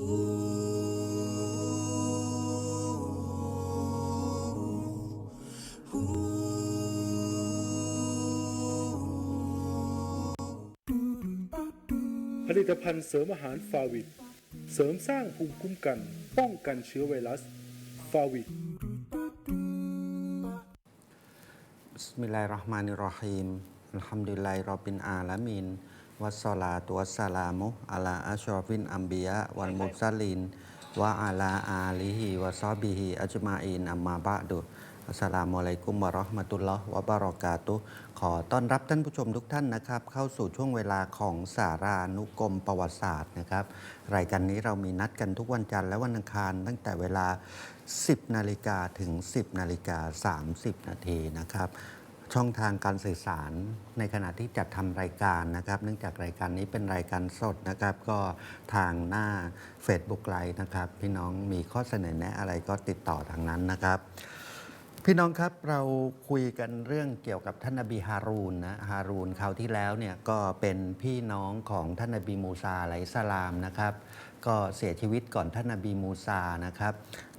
ผลิตภัณฑ์เสริมอาหารฟาวิดเสริมสร้างภูมิคุ้มกัน ป้องกันเชื้อไวรัส ฟาวิดบิสมิลลาฮิรเราะห์มานิรเราะฮีมอัลฮัมดุลิลลาฮิรอบบิลอาลามีน วัสสลาตุวัสสลามุอะลาอัชรอฟินอัมบิยะวัลมุรซาลินวะอาลาอาลิฮิวะซอฮบิฮิอัจมาอินอัมมาบะดุอัสสลามุอะลัยกุมวะเราะห์มะตุลลอฮ์วะบารอกาตุฮ์ขอต้อนรับท่านผู้ชมทุกท่านนะครับ เข้าสู่ช่วงเวลาของสารานุกรมประวัติศาสตร์นะครับ รายการนี้เรามีนัดกันทุกวันจันทร์และวันอังคาร ตั้งแต่เวลา 10 นาฬิกาถึง 10 นาฬิกา 30 นาทีนะครับ ช่องทางการสื่อสารในขณะที่จัดทำรายการนะครับ เนื่องจากรายการนี้เป็นรายการสดนะครับ ก็ทางหน้า Facebook ไลน์นะครับ พี่น้องมีข้อเสนอแนะอะไรก็ติดต่อทางนั้นนะครับ พี่น้องครับเราคุยกันเรื่องเกี่ยวกับท่านนบีฮารูนนะฮารูนคราวที่แล้วเนี่ยก็เป็นพี่น้องของท่านนบีมูซาอะลัยฮิสสลามนะครับ ก็เสียชีวิตก่อนท่านนบีมูซานะครับ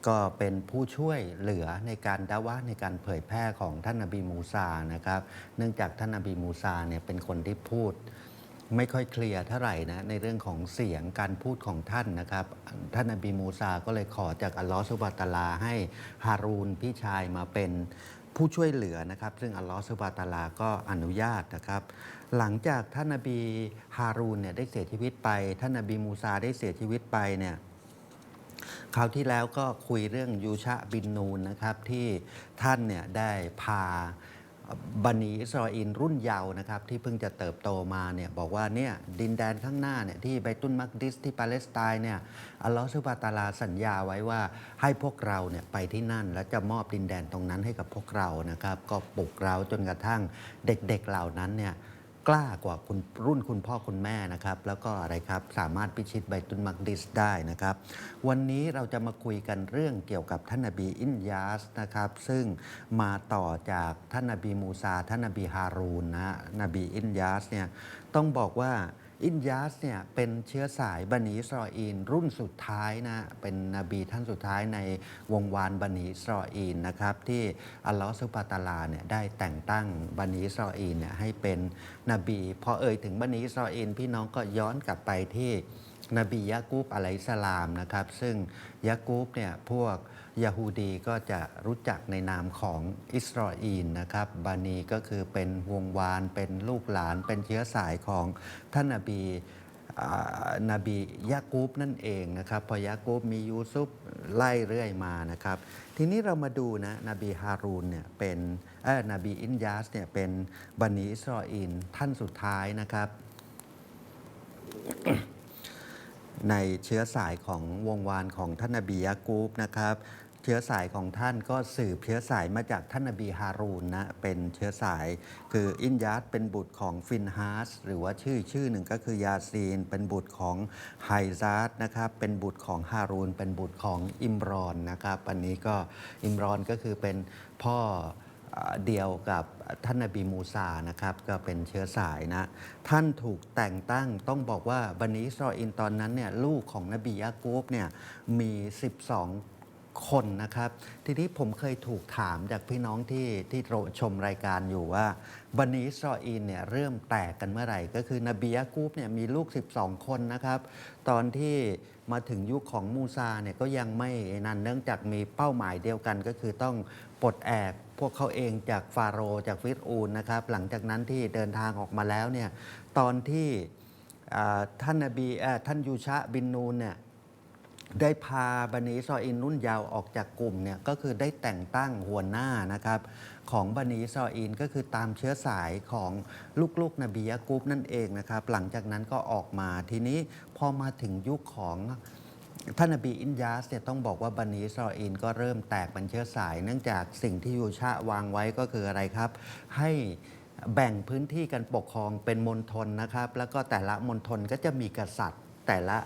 ก็เป็นผู้ช่วยเหลือในการดาวะในการเผยแพร่ของท่านนบีมูซานะครับ เนื่องจากท่านนบีมูซาเนี่ยเป็นคนที่พูด ไม่ค่อยเคลียร์เท่าไหร่นะในเรื่องของเสียงการพูดของท่านนะครับ ท่านนบีมูซาก็เลยขอจากอัลลอฮฺสุบฮาตาลาให้ฮารูนพี่ชายมาเป็นผู้ช่วยเหลือนะครับ ซึ่งอัลลอฮฺสุบฮาตาลาก็อนุญาตนะครับ หลังจากท่านนบีฮารูนเนี่ยได้เสียชีวิตไป ท่านนบีมูซาได้เสียชีวิตไปเนี่ย คราวที่แล้วก็คุยเรื่องยูชะบินนูนนะครับที่ท่านเนี่ยได้พาบันิอิสราเอลรุ่นเยาว์นะครับที่เพิ่งจะเติบโตมาเนี่ยบอกว่าเนี่ยดินแดนข้างหน้าเนี่ยที่ไบตุนมักดิสที่ปาเลสไตน์เนี่ยอัลลอฮฺสุบฮาตาลาสัญญาไว้ว่าให้พวกเราเนี่ยไปที่นั่น และจะมอบดินแดนตรงนั้นให้กับพวกเรานะครับก็ปลุกเราจนกระทั่งเด็กๆเหล่านั้นเนี่ย กล้ากว่าคุณรุ่นคุณพ่อคุณแม่นะครับ แล้วก็อะไรครับสามารถพิชิตใบตุนมักดิสได้นะครับ วันนี้เราจะมาคุยกันเรื่องเกี่ยวกับท่านนบีอินยาสนะครับ ซึ่งมาต่อจากท่านนบีมูซาท่านนบีฮารูนนะนบีอินยาสเนี่ยต้องบอกว่า อินยาสเนี่ยเป็นเชื้อสายบันิสราเอลรุ่นสุดท้ายนะเป็นนบีท่านสุดท้ายในวงวานบันิสราเอลนนะครับที่อัลลอฮฺสุบฮาตาลาเนี่ยได้แต่งตั้งบันิสราเอลเนี่ยให้เป็นนบีพอเอ่ยถึงบันิสราเอลพี่น้องก็ย้อนกลับไปที่นบียะกูบอะลัยฮิสสลามนะครับ ซึ่งยะกูบเนี่ยพวก ยาฮูดีก็จะรู้จักในนามของอิสราเอลนะครับ บานีก็คือเป็นวงวานเป็นลูกหลาน เป็นเชื้อสายของท่านนบีอ่านบียะกูบนั่นเองนะครับพอยะกูบมียูซุปไล่เรื่อยมานะครับ ทีนี้เรามาดูนะนบีฮารูนเนี่ยเป็นเออนบีอินยาสเนี่ยเป็นบันิอิสราเอลท่านสุดท้ายนะครับ ในเชื้อสายของวงวานของท่านนบียะกูบนะครับ เชื้อสายของท่านก็สืบเชื้อสายมาจากท่านนบีฮารูนนะเป็นเชื้อสาย คืออินยัสเป็นบุตรของฟินฮาสหรือว่าชื่อชื่อหนึ่งก็คือยาซีน เป็นบุตรของไฮซาดนะครับเป็นบุตรของฮารูน เป็นบุตรของอิมรอนนะครับอันนี้ก็อิมรอนก็คือเป็นพ่อเดียวกับท่านนบีมูซานะครับก็เป็นเชื้อสายนะท่านถูกแต่งตั้งต้องบอกว่าบันิสราเอลตอนนั้นเนี่ยลูกของนบียะกูบเนี่ยมี 12 คนนะครับ ทีนี้ผมเคยถูกถามจากพี่น้องที่ที่ชมรายการอยู่ว่าบันิอิสราเอลเนี่ยเริ่มแตกกันเมื่อไหร่ ก็คือ นบียะกูบเนี่ยมีลูก 12 คนนะครับ ตอนที่มาถึงยุคของมูซาเนี่ยก็ยังไม่นั่นเนื่องจากมีเป้าหมายเดียวกันก็คือต้องปลดแอกพวกเขาเองจากฟาโรจากฟิรอูนนะครับ หลังจากนั้นที่เดินทางออกมาแล้วเนี่ยตอนที่ท่านนบีท่านยูชะบินนูนเนี่ย ได้พาบันิอิสราเอลรุ่นยาวออกจากกลุ่มเนี่ยก็คือได้แต่งตั้งหัวหน้านะครับของบันิอิสราเอลก็คือตามเชื้อสายของลูกๆนบียะกูบนั่นเองนะครับหลังจากนั้นก็ออกมาทีนี้พอมาถึงยุคของท่านนบีอินยาสเนี่ยต้องบอกว่าบันิอิสราเอลก็เริ่มแตกเป็นเชื้อสาย เนื่องจากสิ่งที่ยูชะวางไว้ก็คืออะไรครับ ให้แบ่งพื้นที่กันปกครองเป็นมณฑลนะครับ แล้วก็แต่ละมณฑลก็จะมีกษัตริย์แต่ละ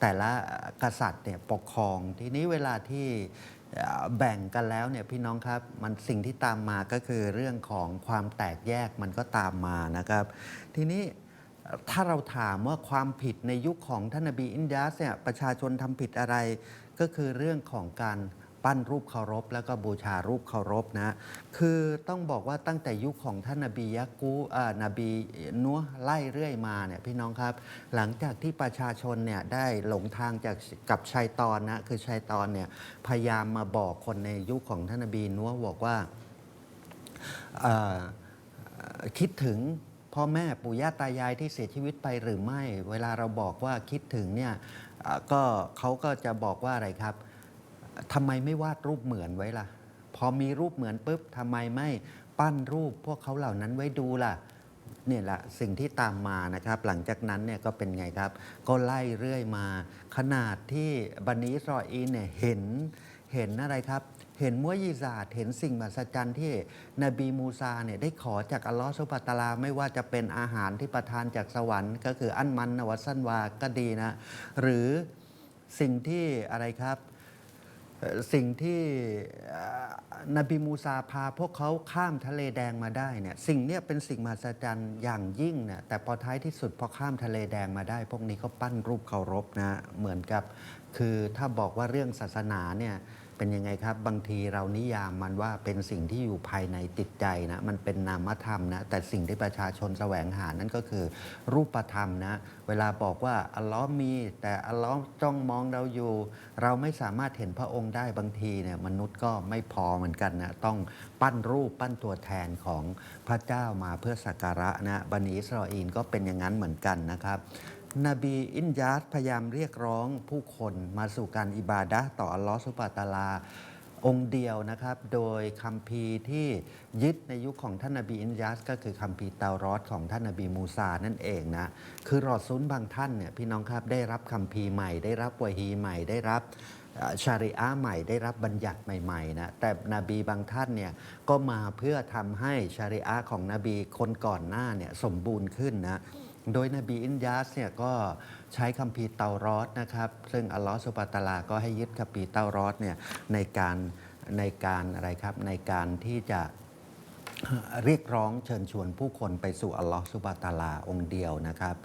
แต่ละกษัตริย์เนี่ยปกครอง ทีนี้เวลาที่แบ่งกันแล้วเนี่ยพี่น้องครับมันสิ่งที่ตามมาก็คือเรื่องของความแตกแยกมันก็ตามมานะครับ ทีนี้ถ้าเราถามว่าความผิดในยุคของท่านนบีอินยัสเนี่ยประชาชนทำผิดอะไรก็คือเรื่องของการ ปั้นรูปเคารพ แล้วก็บูชารูปเคารพนะ คือต้องบอกว่าตั้งแต่ยุคของท่านนบียะกูอ่านบีนัวไล่เรื่อยมาเนี่ยพี่น้องครับ หลังจากที่ประชาชนเนี่ยได้หลงทางจากกับชัยตอนนะคือชัยตอนเนี่ยพยายามมาบอกคนในยุคของท่านนบีนัวบอกว่าคิดถึงพ่อแม่ปู่ย่าตายายที่เสียชีวิตไปหรือไม่ เวลาเราบอกว่าคิดถึงเนี่ยก็เขาก็จะบอกว่าอะไรครับ ทำไมไม่วาดรูปเหมือนไว้ล่ะ พอมีรูปเหมือนปุ๊บทำไมไม่ปั้นรูปพวกเขาเหล่านั้นไว้ดูล่ะเนี่ยแหละสิ่งที่ตามมานะครับ หลังจากนั้นเนี่ยก็เป็นไงครับ ก็ไล่เรื่อยมา ขนาดที่บันิสรออีเนี่ยเห็นเห็นอะไรครับ เห็นมุวยิซาเห็นสิ่งมหัศจรรย์ที่นบีมูซาเนี่ยได้ขอจากอัลลอฮฺสุบะตาลา ไม่ว่าจะเป็นอาหารที่ประทานจากสวรรค์ ก็คืออันมันนวัสันวาก็ดีนะ หรือสิ่งที่อะไรครับ สิ่งที่นบีมูซาพาพวกเขาข้ามทะเลแดงมาได้เนี่ยสิ่งเนี้ยเป็นสิ่งมหัศจรรย์อย่างยิ่งเนี่ยแต่พอท้ายที่สุดพอข้ามทะเลแดงมาได้ พวกนี้ก็ปั้นรูปเคารพนะเหมือนกับ คือถ้าบอกว่าเรื่องศาสนาเนี่ย เป็นยังไงครับ บางทีเรานิยามมันว่าเป็นสิ่งที่อยู่ภายในจิตใจนะมันเป็นนามธรรมนะแต่สิ่งที่ประชาชนแสวงหานั่นก็คือ รูปธรรมนะเวลาบอกว่าอัลลอฮ์มี แต่อัลลอฮ์จ้องมองเราอยู่ เราไม่สามารถเห็นพระองค์ได้บางทีเนี่ยมนุษย์ก็ไม่พอเหมือนกันนะต้องปั้นรูปปั้นตัวแทนของพระเจ้ามาเพื่อสักการะนะบันิสราเอลก็เป็นอย่างนั้นเหมือนกันนะครับ นบีอินยาสพยายามเรียกร้องผู้คนมาสู่การอิบาดะต่ออัลลอฮฺสุบฮานะตาลา องค์เดียวนะครับ โดยคัมภีร์ที่ยึดในยุคของท่านนบีอินยาสก็คือคัมภีร์เตารอดของท่านนบีมูซานั่นเองนะ คือรอซุนบางท่านเนี่ยพี่น้องครับได้รับคัมภีร์ใหม่ ได้รับวะฮีใหม่ได้รับชาริอะใหม่ได้รับบัญญัติใหม่ๆนะแต่นบีบางท่านเนี่ยก็มาเพื่อทำให้ชาริอะของนบีคนก่อนหน้าเนี่ยสมบูรณ์ขึ้นนะ โดยนบีอินยาสเนี่ยก็ใช้คัมภีร์เตารอดนะครับ ซึ่งอัลลอฮฺสุบะตาลาก็ให้ยึดคัมภีร์เตารอดเนี่ยในการในการอะไรครับในการที่จะเรียกร้องเชิญชวนผู้คนไปสู่อัลลอฮฺสุบะตาลาองค์เดียวนะครับ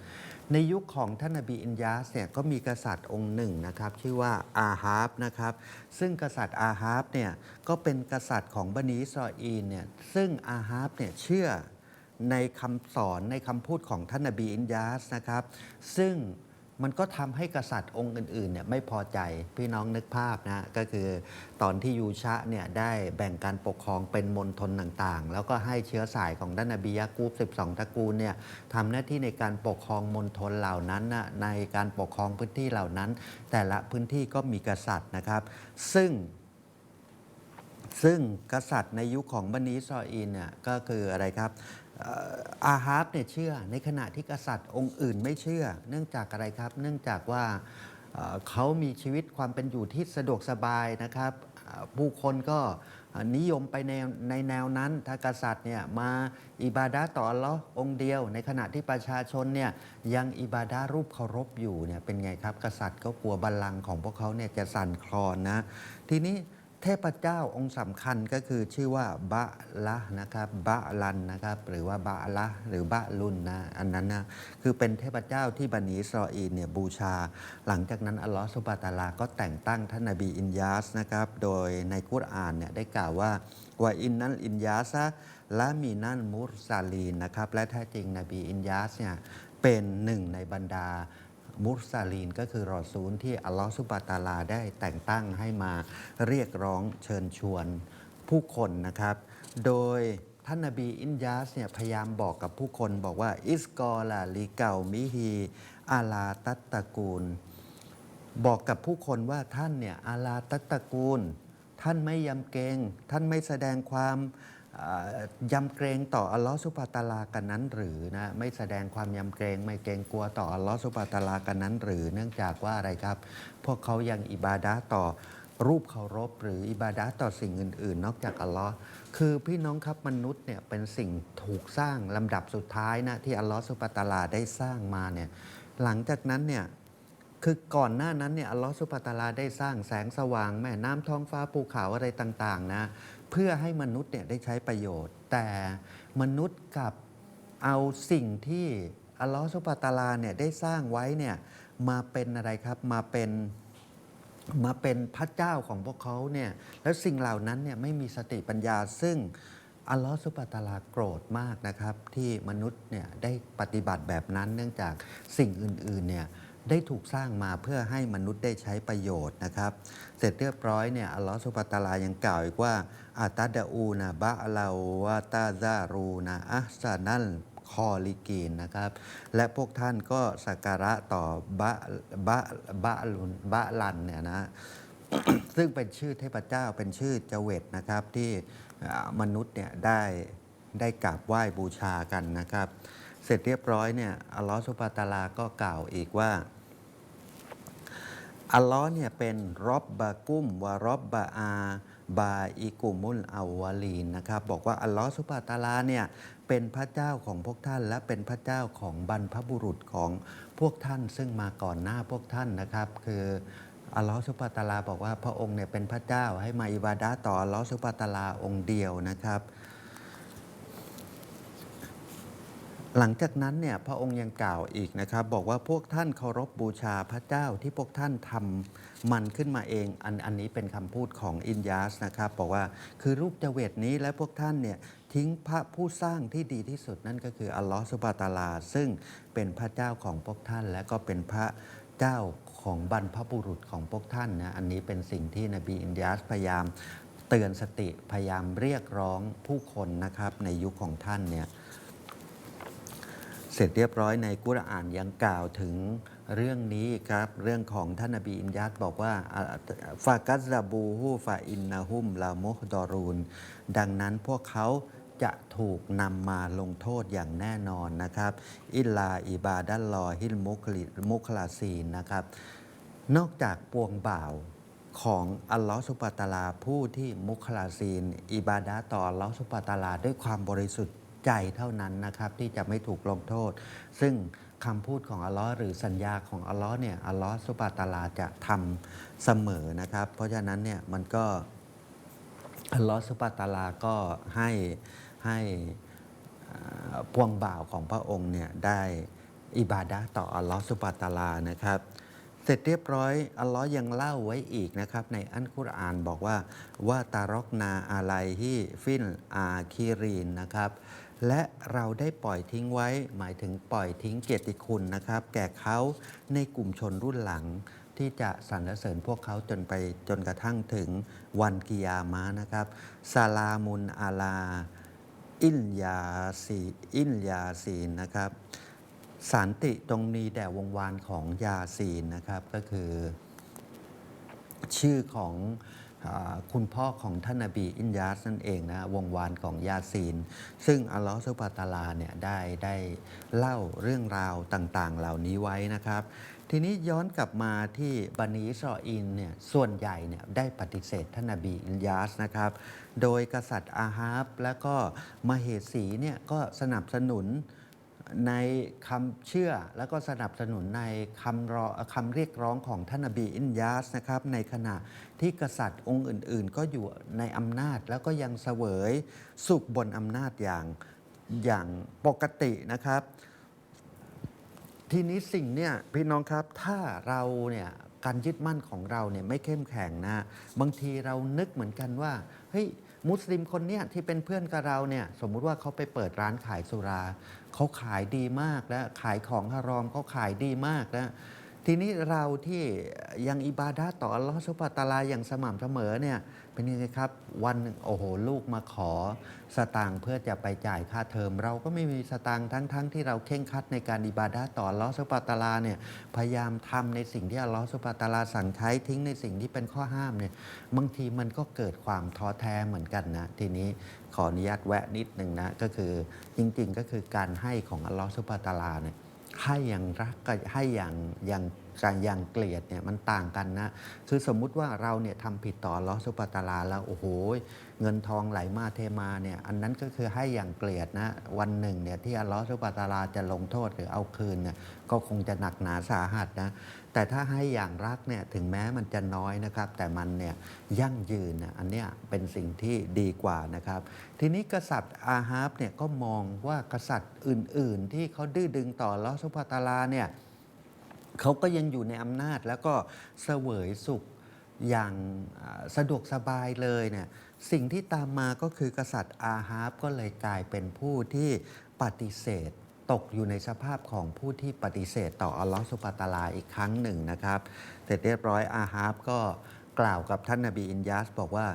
ในยุคของท่านนบีอินยาสเนี่ยก็มีกษัตริย์องค์หนึ่งนะครับ ชื่อว่าอาฮาบนะครับ ซึ่งกษัตริย์อาฮาบเนี่ยก็เป็นกษัตริย์ของบันิอิสราเอลเนี่ยซึ่งอาฮาบเนี่ยเชื่อ ในคำสอนในคำพูดของท่านนบีอินยาสนะครับ ซึ่งมันก็ทำให้กษัตริย์องค์อื่นๆเนี่ยไม่พอใจพี่น้องนึกภาพนะก็คือตอนที่ยูชะเนี่ยได้แบ่งการปกครองเป็นมณฑลต่างๆ แล้วก็ให้เชื้อสายของด้านนบียะกูบ12 ตระกูลเนี่ยทำหน้าที่ในการปกครองมณฑลเหล่านั้นนะในการปกครองพื้นที่เหล่านั้น แต่ละพื้นที่ก็มีกษัตริย์นะครับ ซึ่งซึ่งกษัตริย์ในยุคของบันิอิสราเอลเนี่ยก็คืออะไรครับ อาฮาบเนี่ยเชื่อในขณะที่กษัตริย์องค์อื่นไม่เชื่อ เนื่องจากอะไรครับ เนื่องจากว่าเขามีชีวิตความเป็นอยู่ที่สะดวกสบายนะครับ ผู้คนก็นิยมไปในในแนวนั้นถ้ากษัตริย์เนี่ยมาอิบาดะห์ต่อลเลอองค์เดียว ในขณะที่ประชาชนเนี่ยยังอิบาดะห์รูปเคารพอยู่เนี่ยเป็นไงครับ กษัตริย์ก็กลัวบัลลังก์ของพวกเขาเนี่ยจะสั่นคลอนนะทีนี้ เทพเจ้าองค์สำคัญก็คือชื่อว่าบะละนะครับบะลันนะครับหรือว่าบะละหรือบะลุนนะอันนั้นนะคือเป็นเทพเจ้าที่บันิสราเอลเนี่ยบูชา หลังจากนั้นอัลลอฮฺสุบะตาลาก็แต่งตั้งท่านนบีอินยาสนะครับโดยในกุรอานเนี่ยได้กล่าวว่าว่าอินนัลอินยาสะและมีนั่นมุรซาลีนนะครับและแท้จริงนบีอินยาสเนี่ยเป็นหนึ่งในบรรดา มุสลินก็คือรอซูลที่อัลลอฮฺสุบะตาลาได้แต่งตั้งให้มาเรียกร้องเชิญชวนผู้คนนะครับ โดยท่านนบีอินยาสเนี่ยพยายามบอกกับผู้คนบอกว่า อิสกอลาลีเกามิฮีอาลาตัตตะกูล บอกกับผู้คนว่าท่านเนี่ยอาลาตัตตะกูล ท่านไม่ยำเกรงท่านไม่แสดงความ ยำเกรงต่ออัลลอฮฺสุบะตาลากันนั้นหรือนะไม่แสดงความยำเกรงไม่เกรงกลัวต่ออัลลอฮฺสุบะตาลากันนั้นหรือ เนื่องจากว่าอะไรครับ พวกเขายังอิบาดะต่อรูปเคารพ หรืออิบาดะต่อสิ่งอื่น ๆ นอกจากอัลลอฮ์คือพี่น้องครับมนุษย์เนี่ยเป็นสิ่งถูกสร้างลำดับสุดท้ายนะที่อัลลอฮฺสุบะตาลาได้สร้างมาเนี่ยหลังจากนั้นเนี่ย คือก่อนหน้านั้นเนี่ยอัลลอฮฺสุบตาลาได้สร้างแสงสว่าง แม่น้ำท้องฟ้าภูเขาอะไรต่าง ๆ นะ เพื่อให้มนุษย์เนี่ยได้ใช้ประโยชน์ แต่มนุษย์กับเอาสิ่งที่อัลลอฮฺสุบตาลาเนี่ยได้สร้างไว้เนี่ยมาเป็นอะไรครับมาเป็นมาเป็นพระเจ้าของพวกเขาเนี่ยแล้วสิ่งเหล่านั้นเนี่ยไม่มีสติปัญญาซึ่งอัลลอฮฺสุบตาลาโกรธมากนะครับ ที่มนุษย์เนี่ยได้ปฏิบัติแบบนั้นเนื่องจากสิ่งอื่นๆเนี่ย ได้ถูกสร้างมาเพื่อให้มนุษย์ได้ใช้ประโยชน์นะครับ เสร็จเรียบร้อยเนี่ยอัลลอฮฺสุบฮานะฮูวะตะอาลายังกล่าวอีกว่าอาตาดาอูนะบะลาวะตาซารูนะอัสานัลคอลิกีนนะครับ และพวกท่านก็สักการะต่อบะบะบะลุนบะลันเนี่ยนะซึ่งเป็นชื่อเทพเจ้าเป็นชื่อเจเวตนะครับที่มนุษย์เนี่ยได้ได้กราบไหว้บูชากันนะครับ เสร็จเรียบร้อยเนี่ยอัลลอฮฺสุบตาลาก็กล่าวอีกว่า อัลลอฮ์เนี่ยเป็นรอบบะกุ้มวารอบบะอา บาอิกุมุลอาวาลีนนะครับ บอกว่าอัลลอฮ์สุบะตาลาเนี่ยเป็นพระเจ้าของพวกท่าน และเป็นพระเจ้าของบรรพบุรุษของพวกท่าน ซึ่งมาก่อนหน้าพวกท่านนะครับ คืออัลลอฮ์สุบะตาลาบอกว่าพระองค์เนี่ยเป็นพระเจ้าให้มาอิบาดะต่ออัลลอฮ์สุบะตาลาองค์เดียวนะครับ หลังจากนั้นเนี่ยพระองค์ยังกล่าวอีกนะครับ บอกว่าพวกท่านเคารพบูชาพระเจ้าที่พวกท่านทำมันขึ้นมาเองอันอันนี้เป็นคำพูดของอินยาสนะครับ บอกว่าคือรูปเจเวตนี้และพวกท่านเนี่ยทิ้งพระผู้สร้างที่ดีที่สุดนั่นก็คืออัลลอฮฺสุบะตาลา ซึ่งเป็นพระเจ้าของพวกท่าน และก็เป็นพระเจ้าของบรรพบุรุษของพวกท่านนะอันนี้เป็นสิ่งที่นบีอินยาสพยายามเตือนสติพยายามเรียกร้องผู้คนนะครับในยุคของท่านเนี่ย เสร็จเรียบร้อยในกุรอานยังกล่าวถึงเรื่องนี้ครับ เรื่องของท่านนบีอินยัดบอกว่าฟากัสซาบูฮูฟาอินนาฮุมลาโมฮดอรูนดังนั้นพวกเขาจะถูกนำมาลงโทษอย่างแน่นอนนะครับ อิลลาอิบาดัลลอฮิลมุคลิมุคลาซีนนะครับ นอกจากปวงบ่าวของอัลลอฮฺสุบะตาลาผู้ที่มุคลาซีน อิบาดะต่ออัลลอฮฺสุบะตาลาด้วยความบริสุทธิ์ ใจเท่านั้นนะครับที่จะไม่ถูกลงโทษ ซึ่งคำพูดของอัลลอฮ์หรือสัญญาของอัลลอฮ์เนี่ยอัลลอฮฺสุบะตาลาจะทำเสมอนะครับ เพราะฉะนั้นเนี่ยมันก็อัลลอฮฺสุบะตาลาก็ให้ให้พวงบ่าวของพระองค์เนี่ยได้อิบาดะต่ออัลลอฮฺสุบะตาลานะครับ เสร็จเรียบร้อยอัลลอฮ์ยังเล่าไว้อีกนะครับ ในอันกุรอานบอกว่าว่าตารกนาอะไรที่ฟินอาคีรีนนะครับ และเราได้ปล่อยทิ้งไว้ หมายถึงปล่อยทิ้งเกียรติคุณนะครับ แก่เขาในกลุ่มชนรุ่นหลัง ที่จะสรรเสริญพวกเขาจนไปจนกระทั่งถึงวันกิยามะนะครับซาลามุนอาลา อินยาซีอินยาซีนนะครับสันติตรงนี้แด่วงวานของยาซีนนะครับก็คือ ชื่อของ คุณพ่อของท่านนบีอินยาสนั่นเองนะวงวานของยาซีน ซึ่งอัลลอฮฺสุบฮาตาลาเนี่ยได้ได้เล่าเรื่องราวต่างๆ เหล่านี้ไว้นะครับ ทีนี้ย้อนกลับมาที่บันิสราเอลเนี่ยส่วนใหญ่เนี่ยได้ปฏิเสธท่านนบีอินยาสนะครับ โดยกษัตริย์อาฮาบและก็มาเหสีเนี่ยก็สนับสนุน ในคำเชื่อแล้วก็สนับสนุนในคำรอคำเรียกร้องของท่านนบีอินยาสนะครับในขณะที่กษัตริย์องค์อื่น ๆ ก็อยู่ในอำนาจแล้วก็ยังเสวยสุขบนอำนาจอย่างอย่างปกตินะครับ ทีนี้สิ่งเนี่ยพี่น้องครับถ้าเราเนี่ยการยึดมั่นของเราเนี่ยไม่เข้มแข็งนะ บางทีเรานึกเหมือนกันว่าเฮ้ย มุสลิมคนเนี้ยที่เป็นเพื่อนกับเราเนี่ยสมมุติว่าเขาไปเปิดร้านขายสุราเขาขายดีมากแล้วขายของฮารอมเขาขายดีมากแล้ว ทีนี้เราที่ยังอิบาดะห์ต่ออัลลอฮฺสุบะตาลาอย่างสม่ำเสมอเนี่ยเป็นยังไงครับ วันหนึ่งโอ้โหลูกมาขอสตางค์เพื่อจะไปจ่ายค่าเทอม เราก็ไม่มีสตางค์ทั้งๆทที่เราเข่งครัดในการอิบาดะห์ต่ออัลลอฮฺสุบะตาลาเนี่ยพยายามทำในสิ่งที่อัลลอฮฺสุบะตาลาสั่งใช้ทิ้งในสิ่งที่เป็นข้อห้ามเนี่ยบางทีมันก็เกิดความท้อแท้เหมือนกันนะทีนี้ขออนุญาตแวะนิดหนึ่งนะก็คือจริงๆก็คือการให้ของอัลลอฮฺสุบะตาลาเนี่ย ให้อย่างรักก็ให้อย่างอย่าง การอย่างเกลียดเนี่ยมันต่างกันนะ คือสมมุติว่าเราเนี่ยทำผิดต่อลอสุบฮานะฮูวะตาลาแล้วโอ้โหเงินทองไหลมาเทมาเนี่ยอันนั้นก็คือให้อย่างเกลียดนะวันหนึ่งเนี่ยที่อัลลอฮฺสุบตาลาจะลงโทษหรือเอาคืนเนี่ยก็คงจะหนักหนาสาหัสนะแต่ถ้าให้อย่างรักเนี่ยถึงแม้มันจะน้อยนะครับ แต่มันเนี่ยยั่งยืนนะอันเนี้ยเป็นสิ่งที่ดีกว่านะครับ ทีนี้กษัตริย์อาฮาบเนี่ยก็มองว่ากษัตริย์อื่น ๆ ที่เขาดื้อดึงต่อลอสุบฮานะฮูวะตาลาเนี่ย เขาก็ยังอยู่ในอำนาจแล้วก็เสวยสุขอย่างสะดวกสบายเลยเนี่ยสิ่งที่ตามมาก็คือกษัตริย์อาฮาบก็เลยกลายเป็นผู้ที่ปฏิเสธตกอยู่ในสภาพของผู้ที่ปฏิเสธต่ออัลลอฮฺสุบตาลาอีกครั้งหนึ่งนะครับ เสร็จเรียบร้อยอาฮาบก็กล่าวกับท่านนบีอินยาสบอกว่า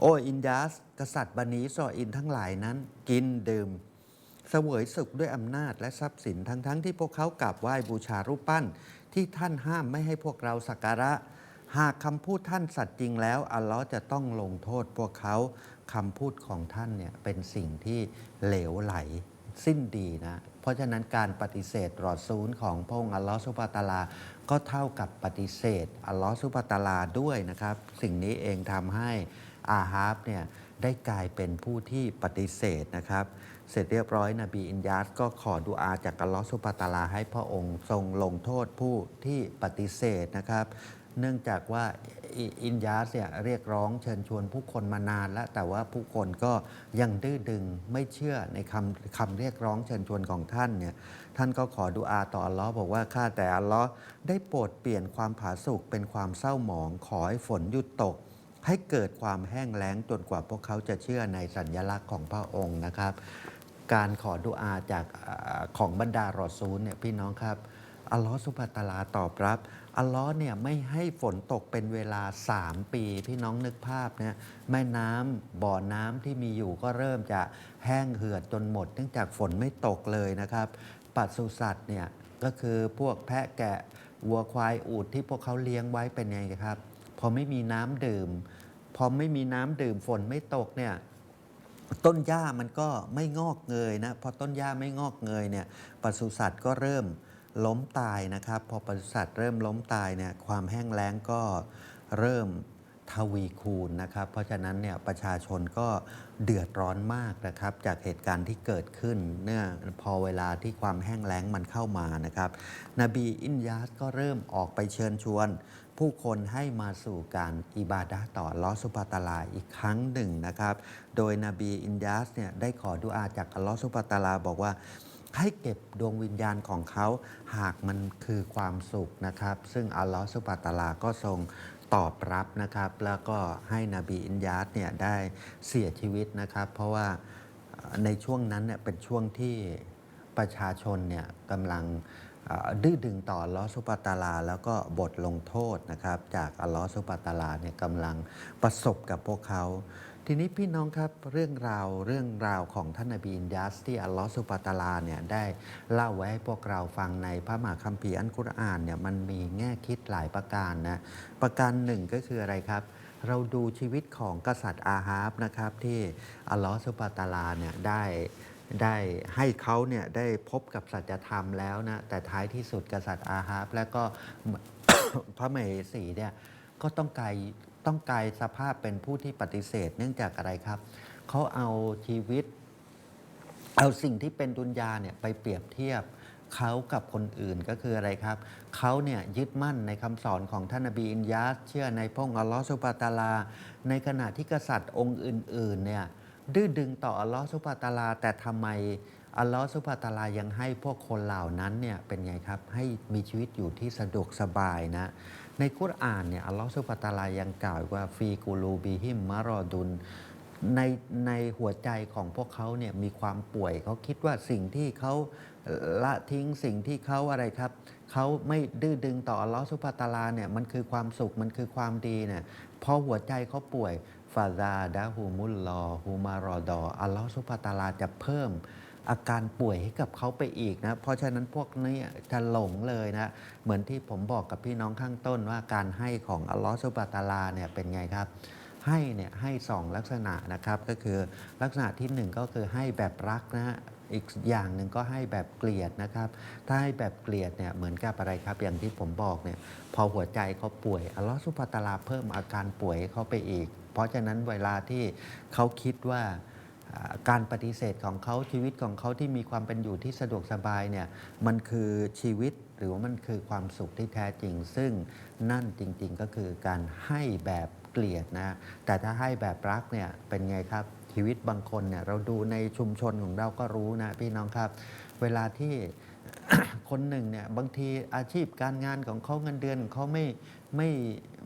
โอ้อินยาสกษัตริย์บันีซออินทั้งหลายนั้น กินดื่ม เสวยสุขด้วยอำนาจและทรัพย์สินทั้งๆทที่พวกเขากราบไหว้บูชารูปปั้น ที่ท่านห้ามไม่ให้พวกเราสักการะ หากคำพูดท่านสัตย์จริงแล้ว อัลลอฮ์จะต้องลงโทษพวกเขาคำพูดของท่านเนี่ยเป็นสิ่งที่เหลวไหลสิ้นดีนะ เพราะฉะนั้นการปฏิเสธรอซูลของพระองค์อัลลอฮ์สุบฮานะตาลา ก็เท่ากับปฏิเสธอัลลอฮ์สุบฮานะตาลาด้วยนะครับ สิ่งนี้เองทำให้อาฮาบเนี่ย ได้กลายเป็นผู้ที่ปฏิเสธนะครับ เสร็จเรียบร้อยนบีอินยาสก็ขอดุอาจากอัลลอฮฺสุบะตาลาให้พระองค์ทรงลงโทษผู้ที่ปฏิเสธนะครับ เนื่องจากว่าอิอินยาสเนี่ยเรียกร้องเชิญชวนผู้คนมานานแล้ว แต่ว่าผู้คนก็ยังดื้อดึงไม่เชื่อในคำคำเรียกร้องเชิญชวนของท่านเนี่ยท่านก็ขอดุอาต่ออัลลอฮ์บอกว่าข้าแต่อัลลอฮ์ได้โปรดเปลี่ยนความผาสุกเป็นความเศร้าหมองขอให้ฝนหยุดตก ให้เกิดความแห้งแล้งจนกว่าพวกเขาจะเชื่อในสัญญลักษณ์ของพระองค์นะครับ การขอดุอาจากอของบรรดารอซูลเนี่ยพี่น้องครับอัลลอฮฺสุบฮานะตาลาตอบรับ อัลลอฮ์เนี่ยไม่ให้ฝนตกเป็นเวลา 3 ปี พี่น้องนึกภาพเนี่ยแม่น้ำบ่อน้ำที่มีอยู่ก็เริ่มจะแห้งเหือดจนหมด เนื่องจากฝนไม่ตกเลยนะครับปัสุสัตว์เนี่ยก็คือพวกแพะแกะวัวควายอูฐที่พวกเขาเลี้ยงไว้เป็นไงครับ พอไม่มีน้ำดื่ม พอไม่มีน้ำดื่มฝนไม่ตกเนี่ยต้นหญ้ามันก็ไม่งอกเงยนะพอต้นหญ้าไม่งอกเงยเนี่ยปศุสัตว์ก็เริ่มล้มตายนะครับ พอปศุสัตว์เริ่มล้มตายเนี่ยความแห้งแล้งก็เริ่มทวีคูณนะครับ เพราะฉะนั้นเนี่ยประชาชนก็เดือดร้อนมากนะครับ จากเหตุการณ์ที่เกิดขึ้นเนื่อพอเวลาที่ความแห้งแล้งมันเข้ามานะครับ นบีอินยาสก็เริ่มออกไปเชิญชวน ผู้คนให้มาสู่การอิบาดะต่ออัลลอฮฺสุบฮาตาลาอีกครั้งหนึ่งนะครับ โดยนบีอินยาสเนี่ยได้ขอดุอาจากอัลลอฮฺสุบฮาตาลาบอกว่าให้เก็บดวงวิญญาณของเขาหากมันคือความสุขนะครับ ซึ่งอัลลอฮฺสุบฮานะตาลาก็ทรงตอบรับนะครับ แล้วก็ให้นบีอินยาสเนี่ยได้เสียชีวิตนะครับ เพราะว่าในช่วงนั้นเนี่ยเป็นช่วงที่ประชาชนเนี่ยกำลัง ดื้อดึงต่ออัลลอฮฺสุบฮานะฮูวะตาลา แล้วก็บทลงโทษนะครับ จากอัลลอฮฺสุบฮานะฮูวะตาลาเนี่ยกำลังประสบกับพวกเขา ทีนี้พี่น้องครับเรื่องราวเรื่องราวของท่านนบีอินยัสที่อัลลอฮฺสุบฮานะฮูวะตาลาเนี่ยได้เล่าไว้ให้พวกเราฟังในพระมหาคัมภีร์อันกุรอานเนี่ยมันมีแง่คิดหลายประการนะประการหนึ่งก็คืออะไรครับเราดูชีวิตของกษัตริย์อาฮาบนะครับที่อัลลอฮฺสุบะตาลาเนี่ยได้ ได้ให้เขาเนี่ยได้พบกับสัจธรรมแล้วนะ แต่ท้ายที่สุดกษัตริย์อาฮาบและก็ พระมเหสีเนี่ยก็ต้องกลายต้องกลายสภาพเป็นผู้ที่ปฏิเสธ เนื่องจากอะไรครับ เขาเอาชีวิต เอาสิ่งที่เป็นดุนยาเนี่ยไปเปรียบเทียบเขากับคนอื่นก็คืออะไรครับ เขาเนี่ยยึดมั่นในคำสอนของท่านนบีอินยาสเชื่อในพระองค์อัลลอฮฺสุบะตาลา ในขณะที่กษัตริย์องค์อื่น ๆ เนี่ย ดื้อดึงต่ออัลลอฮฺสุบะตาลา แต่ทำไมอัลลอฮฺสุบะตาลายังให้พวกคนเหล่านั้นเนี่ยเป็นไงครับ ให้มีชีวิตอยู่ที่สะดวกสบายนะ ในกุรอานเนี่ยอัลลอฮฺสุบะตาลายังกล่าวว่าฟีกูลูบีฮิมมารอดุนในในหัวใจของพวกเขาเนี่ยมีความป่วยเขาคิดว่าสิ่งที่เขาละทิ้งสิ่งที่เขาอะไรครับเขาไม่ดื้อดึงต่ออัลลอฮฺสุบะตาลาเนี่ยมันคือความสุขมันคือความดีเนี่ยพอหัวใจเขาป่วย ฟาซาดะฮูมุลลอฮูมารอดออัลลอฮฺสุบฮานะตาลาจะเพิ่มอาการป่วยให้กับเขาไปอีกนะ เพราะฉะนั้นพวกนี้จะหลงเลยนะ เหมือนที่ผมบอกกับพี่น้องข้างต้นว่าการให้ของอัลลอฮฺสุบฮานะตาลาเนี่ยเป็นไงครับ ให้เนี่ยให้สองลักษณะนะครับ ก็คือลักษณะที่หนึ่งก็คือให้แบบรักนะอีกอย่างหนึ่งก็ให้แบบเกลียดนะครับ ถ้าให้แบบเกลียดเนี่ยเหมือนกับอะไรครับ อย่างที่ผมบอกเนี่ยพอหัวใจเขาป่วยอัลลอฮฺสุบฮานะตาลาเพิ่มอาการป่วยเขาไปอีก เพราะฉะนั้นเวลาที่เขาคิดว่าการปฏิเสธของเขาชีวิตของเขาที่มีความเป็นอยู่ที่สะดวกสบายเนี่ยมันคือชีวิตหรือว่ามันคือความสุขที่แท้จริง ซึ่งนั่นจริง ๆ ก็คือการให้แบบเกลียดนะแต่ถ้าให้แบบรักเนี่ยเป็นไงครับชีวิตบางคนเนี่ยเราดูในชุมชนของเราก็รู้นะพี่น้องครับ เวลาที่คนหนึ่งเนี่ยบางทีอาชีพการงานของเขาเงินเดือนของเขาไม่ไม่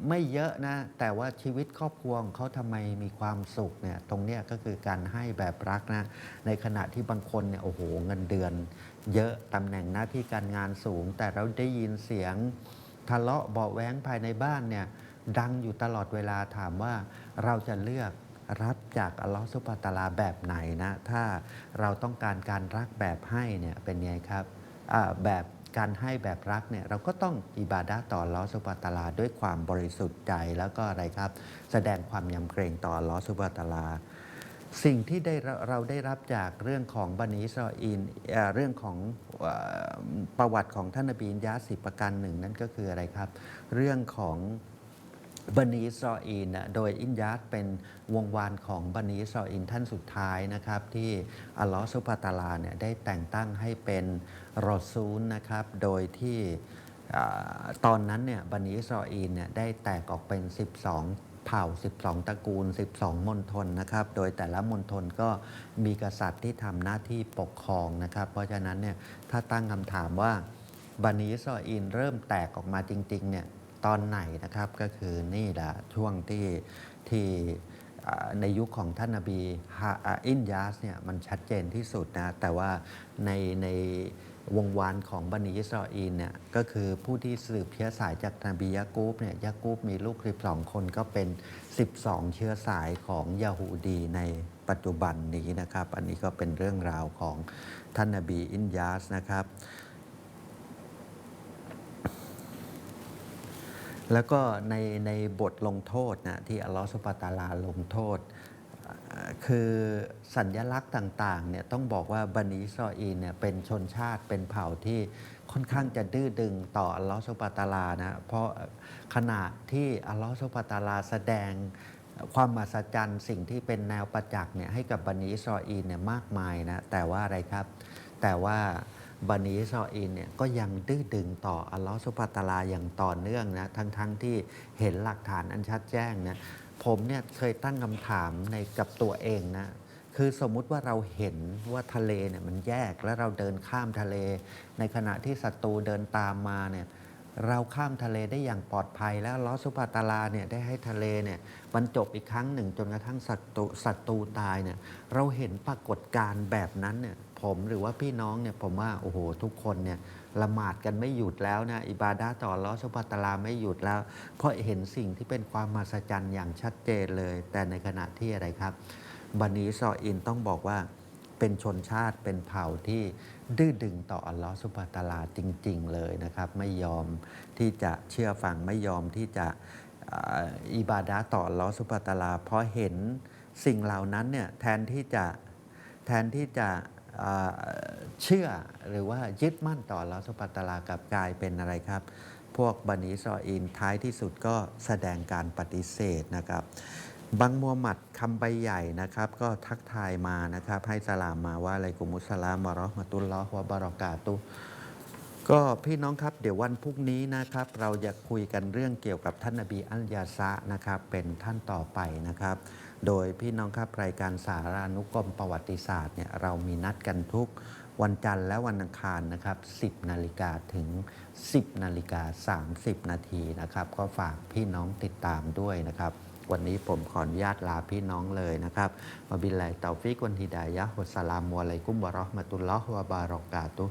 ไม่เยอะนะ แต่ว่าชีวิตครอบครัวของเขาทำไมมีความสุขเนี่ยตรงเนี้ยก็คือการให้แบบรักนะ ในขณะที่บางคนเนี่ยโอ้โหเงินเดือน เยอะตำแหน่งหน้าที่การงานสูง แต่เราได้ยินเสียงทะเลาะเบาะแว้งภายในบ้านเนี่ยดังอยู่ตลอดเวลาถามว่าเราจะเลือกรับจากอัลลอฮฺสุบฮาตาลาแบบไหนนะ ถ้าเราต้องการการรักแบบให้เนี่ยเป็นไงครับแบบ การให้แบบรักเนี่ยเราก็ต้องอิบาดะต่อลอสุบานะตาลา ด้วยความบริสุทธิ์ใจแล้วก็อะไรครับ แสดงความยำเกรงต่อลอสุบานะตาลา สิ่งที่ได้เราได้รับจากเรื่องของบันิสราเอลเอ่อเรื่องของประวัติของท่านนบีนยาสิบประการหนึ่งนั่นก็คืออะไรครับ เรื่องของ บันิอิสราเอลนะโดยอินยาสเป็นวงวานของบันิอิสราเอลท่านสุดท้ายนะครับ ที่อัลลอฮฺสุบฮานะตาลาเนี่ยได้แต่งตั้งให้เป็นรอซูลนะครับ โดยที่ตอนนั้นเนี่ยบันิอิสราเอลเนี่ยได้แตกออกเป็น 12 เผ่า 12 ตระกูล 12 มณฑลนะครับ โดยแต่ละมณฑลก็มีกษัตริย์ที่ทำหน้าที่ปกครองนะครับ เพราะฉะนั้นเนี่ยถ้าตั้งคำถามว่าบันิอิสราเอลเริ่มแตกออกมาจริงๆเนี่ย ตอนไหนนะครับก็คือนี่แหละช่วงที่ที่ในยุคของท่านนบีฮะอินยาสเนี่ยมันชัดเจนที่สุดนะแต่ว่าในในวงวานของบันิอิสราเอลเนี่ยก็คือผู้ที่สืบเชื้อสายจากนบียะกูบเนี่ยยะกูบมีลูก 12 คนก็เป็น 12 เชื้อสายของยาฮูดีในปัจจุบันนี้นะครับ อันนี้ก็เป็นเรื่องราวของท่านนบีอินยาสนะครับ แล้วก็ในในบทลงโทษนะที่อัลลอฮฺสุบฮาตาลาลงโทษ คือสัญญลักษณ์ต่างๆเนี่ยต้องบอกว่าบันิอิสราเอลเนี่ยเป็นชนชาติเป็นเผ่าที่ค่อนข้างจะดื้อดึงต่ออัลลอฮฺสุบฮาตาลานะเพราะขณะที่อัลลอฮฺสุบฮาตาลาแสดงความมหัศจรรย์สิ่งที่เป็นแนวประจักษ์เนี่ยให้กับบันิอิสราเอลเนี่ยมากมายนะแต่ว่าอะไรครับ แต่ว่า บันิอิสราเอลเนี่ยก็ยังดื้อดึงต่ออัลลอฮฺสุบตาลาอย่างต่อเนื่องนะทั้งๆทที่เห็นหลักฐานอันชัดแจ้งนะผมเนี่ยเคยตั้งคำถามในกับตัวเองนะคือสมมุติว่าเราเห็นว่าทะเลเนี่ยมันแยกแล้วเราเดินข้ามทะเล ในขณะที่ศัตรูเดินตามมาเนี่ย เราข้ามทะเลได้อย่างปลอดภัย แล้วลลอสุบฮาตาลาเนี่ยได้ให้ทะเลเนี่ยบรรจบอีกครั้งหนึ่งจนกระทั่งศัตรูศัตรูตายเนี่ยเราเห็นปรากฏการณ์แบบนั้นเนี่ยผมหรือว่าพี่น้องเนี่ยผมว่าโอ้โหทุกคนเนี่ยละหมาดกันไม่หยุดแล้วนะอิบาดะห์ต่อลลอสุบฮาตาลาไม่หยุดแล้ว เพราะเห็นสิ่งที่เป็นความมหัศจรรย์อย่างชัดเจนเลย แต่ในขณะที่อะไรครับบันิอิสราเอลต้องบอกว่าเป็นชนชาติเป็นเผ่าที่ ดื้อดึงต่ออัลลอฮฺสุบะตาลาจริง ๆ เลยนะครับ ไม่ยอมที่จะเชื่อฟังไม่ยอมที่จะอิบาดะต่ออัลลอฮฺสุบะตาลาเพราะเห็นสิ่งเหล่านั้นเนี่ยแทนที่จะแทนที่จะเชื่อหรือว่ายึดมั่นต่อลอสุบฮานะฮูวะตาลากับกลายเป็นอะไรครับ พวกบันิอิสราเอลท้ายที่สุดก็แสดงการปฏิเสธนะครับ บังมูฮัมหมัดคำใบใหญ่นะครับ ก็ทักทายมานะครับ ให้สลามมาว่าอะไรกุมุสลามวะราะห์มะตุลลอฮ์วะบารอกาตุก็พี่น้องครับเดี๋ยววันพรุ่งนี้นะครับ เราจะคุยกันเรื่องเกี่ยวกับท่านนบีอัลยาซะนะครับ เป็นท่านต่อไปนะครับ โดยพี่น้องครับรายการสารานุกรมประวัติศาสตร์เนี่ยเรามีนัดกันทุกวันจันทร์และวันอังคารนะครับ 10 นาฬิกาถึง 10 นาฬิกา 30 นาทีนะครับ ก็ฝากพี่น้องติดตามด้วยนะครับ วันนี้ผมขออนุญาตลาพี่น้องเลยนะครับมาบินไลเตาฟิกวันฮิดายะฮุสลามัวไลกุมวะรอห์มะตุลลอฮ์วะบารอกาตุ